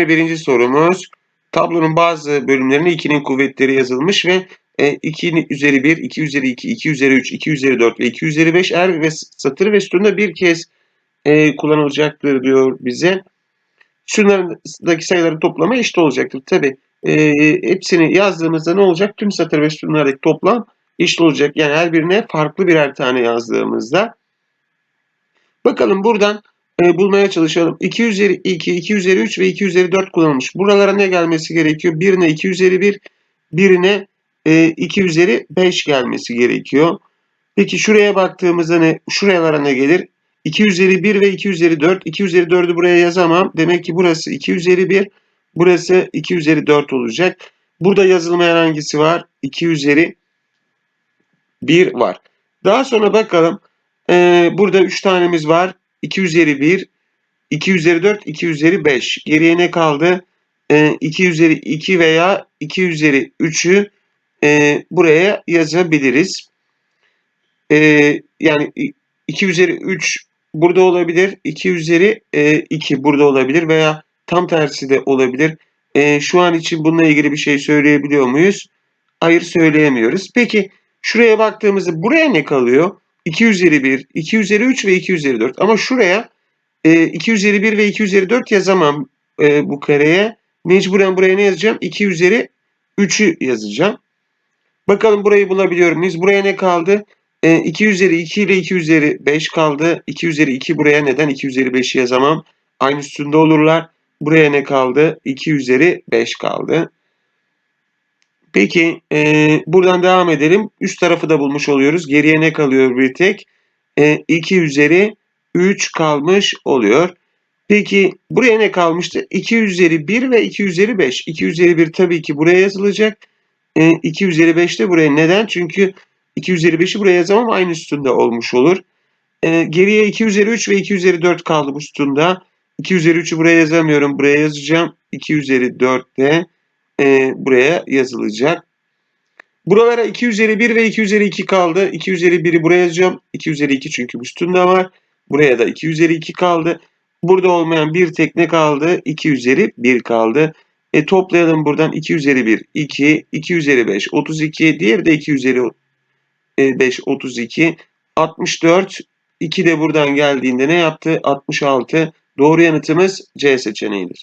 Birinci sorumuz. Tablonun bazı bölümlerine 2'nin kuvvetleri yazılmış ve e, 2 üzeri 1, 2 üzeri 2, 2 üzeri 3, 2 üzeri 4 ve 2 üzeri 5 er ve satır ve sütunda bir kez e, kullanılacaktır diyor bize. Sütunlardaki sayıların toplamı eşit olacaktır. Tabi e, hepsini yazdığımızda ne olacak? Tüm satır ve sütunlardaki toplam eşit olacak. Yani her birine farklı birer tane yazdığımızda. Bakalım buradan e, bulmaya çalışalım. 2 üzeri 2, 2 üzeri 3 ve 2 üzeri 4 kullanılmış. Buralara ne gelmesi gerekiyor? Birine 2 üzeri 1, birine e, 2 üzeri 5 gelmesi gerekiyor. Peki şuraya baktığımızda ne? Şuralara ne gelir? 2 üzeri 1 ve 2 üzeri 4. 2 üzeri 4'ü buraya yazamam. Demek ki burası 2 üzeri 1, burası 2 üzeri 4 olacak. Burada yazılmayan hangisi var? 2 üzeri 1 var. Daha sonra bakalım. Ee, burada 3 tanemiz var. 2 üzeri 1, 2 üzeri 4, 2 üzeri 5. Geriye ne kaldı? Ee, 2 üzeri 2 veya 2 üzeri 3'ü e, buraya yazabiliriz. Ee, yani 2 üzeri 3 burada olabilir. 2 üzeri e, 2 burada olabilir veya tam tersi de olabilir. E, şu an için bununla ilgili bir şey söyleyebiliyor muyuz? Hayır söyleyemiyoruz. Peki şuraya baktığımızda buraya ne kalıyor? 2 üzeri 1, 2 üzeri 3 ve 2 üzeri 4. Ama şuraya e, 2 üzeri 1 ve 2 üzeri 4 yazamam e, bu kareye. Mecburen buraya ne yazacağım? 2 üzeri 3'ü yazacağım. Bakalım burayı bulabiliyor muyuz? Buraya ne kaldı? E, 2 üzeri 2 ile 2 üzeri 5 kaldı. 2 üzeri 2 buraya neden 2 üzeri 5'i yazamam? Aynı üstünde olurlar. Buraya ne kaldı? 2 üzeri 5 kaldı. Peki e, buradan devam edelim. Üst tarafı da bulmuş oluyoruz. Geriye ne kalıyor bir tek? E, 2 üzeri 3 kalmış oluyor. Peki buraya ne kalmıştı? 2 üzeri 1 ve 2 üzeri 5. 2 üzeri 1 tabii ki buraya yazılacak. E, 2 üzeri 5 de buraya. Neden? Çünkü 2 üzeri 5'i buraya yazamam aynı üstünde olmuş olur. E, geriye 2 üzeri 3 ve 2 üzeri 4 kaldı bu üstünde. 2 üzeri 3'ü buraya yazamıyorum. Buraya yazacağım. 2 üzeri 4 de e, buraya yazılacak. Buralara 2 üzeri 1 ve 2 üzeri 2 kaldı. 2 üzeri 1'i buraya yazacağım. 2 üzeri 2 çünkü üstünde var. Buraya da 2 üzeri 2 kaldı. Burada olmayan bir tek ne kaldı? 2 üzeri 1 kaldı. E toplayalım buradan 2 üzeri 1 2, 2 üzeri 5 32, diğeri de 2 üzeri 5 32, 64, 2 de buradan geldiğinde ne yaptı? 66. Doğru yanıtımız C seçeneğidir.